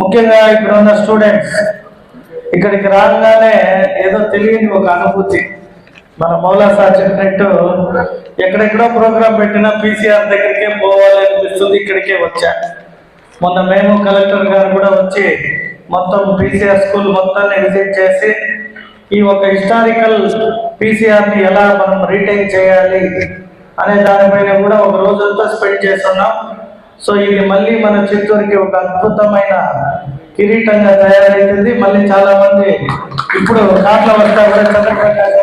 ముఖ్యంగా ఇక్కడ ఉన్న స్టూడెంట్స్ ఇక్కడికి రాగానే ఏదో తెలియని ఒక అనుభూతి మన మౌలా సార్ చెప్పినట్టు ఎక్కడెక్కడో ప్రోగ్రామ్ పెట్టినా పీసీఆర్ దగ్గరికే పోవాలి అనిపిస్తుంది ఇక్కడికే వచ్చా మొన్న మేము కలెక్టర్ గారు కూడా వచ్చి మొత్తం పీసీఆర్ స్కూల్ మొత్తాన్ని విజిట్ చేసి ఈ ఒక హిస్టారికల్ పీసీఆర్ని ఎలా మనం రీటైన్ చేయాలి అనే దానిపైన కూడా ఒక రోజంతా స్పెండ్ చేస్తున్నాం సో ఇది మళ్ళీ మన చిత్తూరుకి ఒక అద్భుతమైన కిరీటంగా తయారైతుంది మళ్ళీ చాలా మంది ఇప్పుడు దాంట్లో వస్తా కూడా చంద్రప్రకాశ్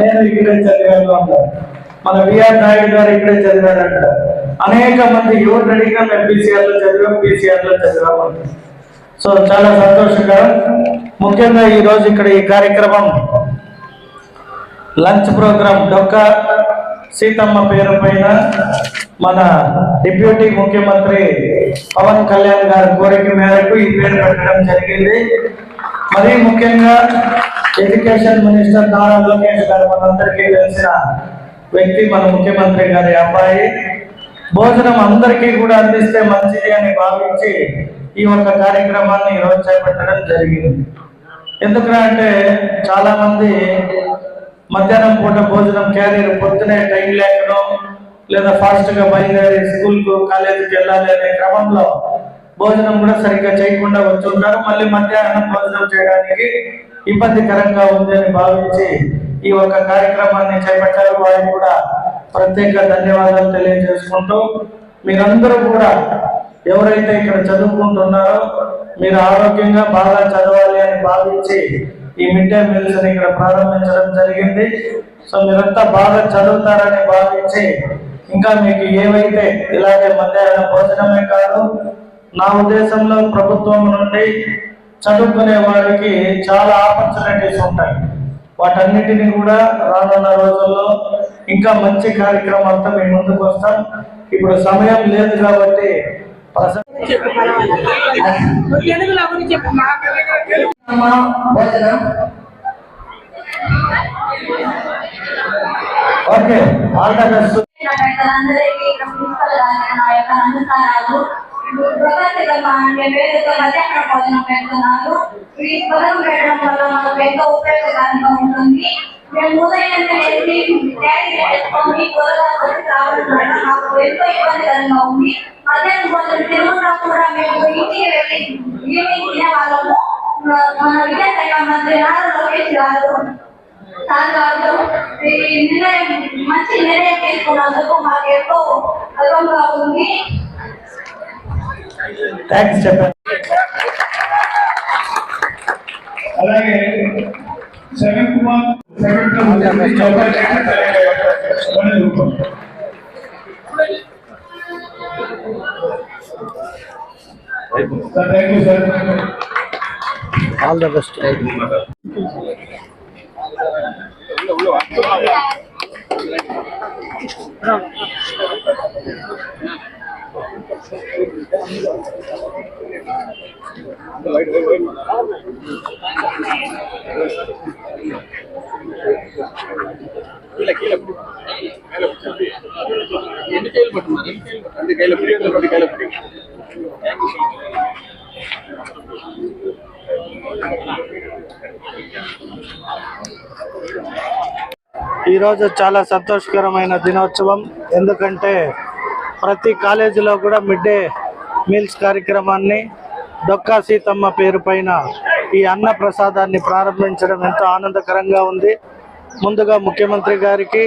నేను ఇక్కడే చదివాను మన బిఆర్ నాయుడు గారు ఇక్కడే చదివాడంట అనేక మంది యువత అడిగినా మేము పీసీఆర్ లో చదివాం పీసీఆర్ లో చదివాము సో చాలా సంతోషంగా ముఖ్యంగా ఈ రోజు ఇక్కడ ఈ కార్యక్రమం లంచ్ ప్రోగ్రాం డొక్క సీతమ్మ పేరు పైన మన డిప్యూటీ ముఖ్యమంత్రి పవన్ కళ్యాణ్ గారి కోరిక మేరకు ఈ పేరు పెట్టడం జరిగింది మరీ ముఖ్యంగా ఎడ్యుకేషన్ మినిస్టర్ నారా లోకేష్ గారు మనందరికీ తెలిసిన వ్యక్తి మన ముఖ్యమంత్రి గారి అబ్బాయి భోజనం అందరికీ కూడా అందిస్తే మంచిది అని భావించి ఈ యొక్క కార్యక్రమాన్ని ఈరోజు చేపట్టడం జరిగింది ఎందుకంటే చాలామంది మధ్యాహ్నం పూట భోజనం క్యారియర్ పొద్దునే టైం లేకడం లేదా ఫాస్ట్గా బయలుదేరి కు కాలేజీకి వెళ్ళాలి అనే క్రమంలో భోజనం కూడా సరిగ్గా చేయకుండా వచ్చుంటారు మళ్ళీ మధ్యాహ్నం భోజనం చేయడానికి ఇబ్బందికరంగా ఉంది అని భావించి ఈ ఒక కార్యక్రమాన్ని చేపట్టారు వారికి కూడా ప్రత్యేక ధన్యవాదాలు తెలియజేసుకుంటూ మీరందరూ కూడా ఎవరైతే ఇక్కడ చదువుకుంటున్నారో మీరు ఆరోగ్యంగా బాగా చదవాలి అని భావించి ఈ మిడ్ డే మీల్స్ ఇక్కడ ప్రారంభించడం జరిగింది సో మీరంతా బాగా చదువుతారని భావించి ఇంకా మీకు ఏవైతే ఇలాగే మధ్యాహ్న భోజనమే కాదు నా ఉద్దేశంలో ప్రభుత్వం నుండి చదువుకునే వారికి చాలా ఆపర్చునిటీస్ ఉంటాయి వాటన్నిటిని కూడా రానున్న రోజుల్లో ఇంకా మంచి కార్యక్రమాలతో మేము ముందుకు వస్తాం ఇప్పుడు సమయం లేదు కాబట్టి భోజనం okay all the principal madam వల్ల ఎంతో ఉపయోగకరంగా ఉంటుంది మేము ఉదయం వెళ్ళి డాడీ చేసుకొని కూరగాయలు రావడం వల్ల మాకు ఎంతో ఇబ్బందికరంగా ఉంది అదే కొంచెం తిరుగుతా కూడా మేము ఇంటికి వెళ్ళి ఈవినింగ్ తినేవాళ్ళము మన విద్యాశాఖ మంత్రి నారా లోకేష్ గారు సార్ గారు నిర్ణయం మంచి నిర్ణయం తీసుకున్నందుకు మాకు ఎంతో గర్వంగా ఉంది థ్యాంక్స్ చెప్పండి అలాగే 7th month. Thank you, sir. All the best. Thank you. ఈరోజు చాలా సంతోషకరమైన దినోత్సవం ఎందుకంటే ప్రతి కాలేజీలో కూడా మిడ్ డే మీల్స్ కార్యక్రమాన్ని డొక్కా సీతమ్మ పేరు పైన ఈ అన్న ప్రసాదాన్ని ప్రారంభించడం ఎంతో ఆనందకరంగా ఉంది ముందుగా ముఖ్యమంత్రి గారికి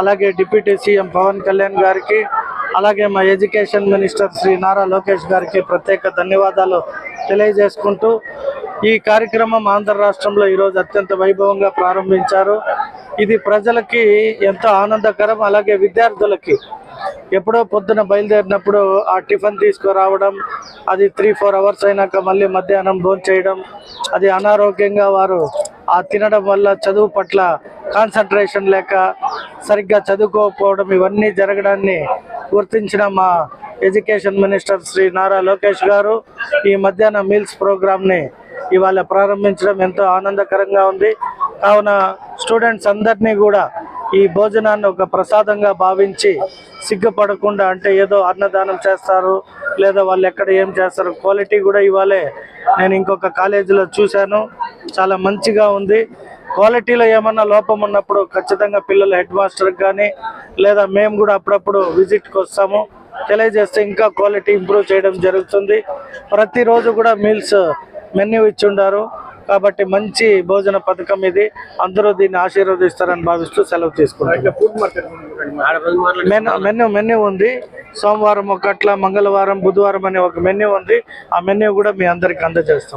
అలాగే డిప్యూటీ సీఎం పవన్ కళ్యాణ్ గారికి అలాగే మా ఎడ్యుకేషన్ మినిస్టర్ శ్రీ నారా లోకేష్ గారికి ప్రత్యేక ధన్యవాదాలు తెలియజేసుకుంటూ ఈ కార్యక్రమం ఆంధ్ర రాష్ట్రంలో ఈరోజు అత్యంత వైభవంగా ప్రారంభించారు ఇది ప్రజలకి ఎంతో ఆనందకరం అలాగే విద్యార్థులకి ఎప్పుడో పొద్దున బయలుదేరినప్పుడు ఆ టిఫిన్ తీసుకురావడం అది త్రీ ఫోర్ అవర్స్ అయినాక మళ్ళీ మధ్యాహ్నం భోజనం చేయడం అది అనారోగ్యంగా వారు ఆ తినడం వల్ల చదువు పట్ల కాన్సన్ట్రేషన్ లేక సరిగ్గా చదువుకోకపోవడం ఇవన్నీ జరగడాన్ని గుర్తించిన మా ఎడ్యుకేషన్ మినిస్టర్ శ్రీ నారా లోకేష్ గారు ఈ మధ్యాహ్న మీల్స్ ప్రోగ్రామ్ని ఇవాళ ప్రారంభించడం ఎంతో ఆనందకరంగా ఉంది కావున స్టూడెంట్స్ అందరినీ కూడా ఈ భోజనాన్ని ఒక ప్రసాదంగా భావించి సిగ్గుపడకుండా అంటే ఏదో అన్నదానం చేస్తారు లేదా వాళ్ళు ఎక్కడ ఏం చేస్తారు క్వాలిటీ కూడా ఇవ్వాలే నేను ఇంకొక కాలేజీలో చూశాను చాలా మంచిగా ఉంది క్వాలిటీలో ఏమన్నా లోపం ఉన్నప్పుడు ఖచ్చితంగా పిల్లలు హెడ్ మాస్టర్కి కానీ లేదా మేము కూడా అప్పుడప్పుడు విజిట్కి వస్తాము తెలియజేస్తే ఇంకా క్వాలిటీ ఇంప్రూవ్ చేయడం జరుగుతుంది ప్రతిరోజు కూడా మీల్స్ మెన్యూ ఇచ్చి ఉండారు కాబట్టి మంచి భోజన పథకం ఇది అందరూ దీన్ని ఆశీర్వదిస్తారని భావిస్తూ సెలవు తీసుకున్నాం మెన్యూ మెన్యూ ఉంది సోమవారం ఒకట్ల మంగళవారం బుధవారం అనే ఒక మెన్యూ ఉంది ఆ మెన్యూ కూడా మీ అందరికి అందజేస్తాం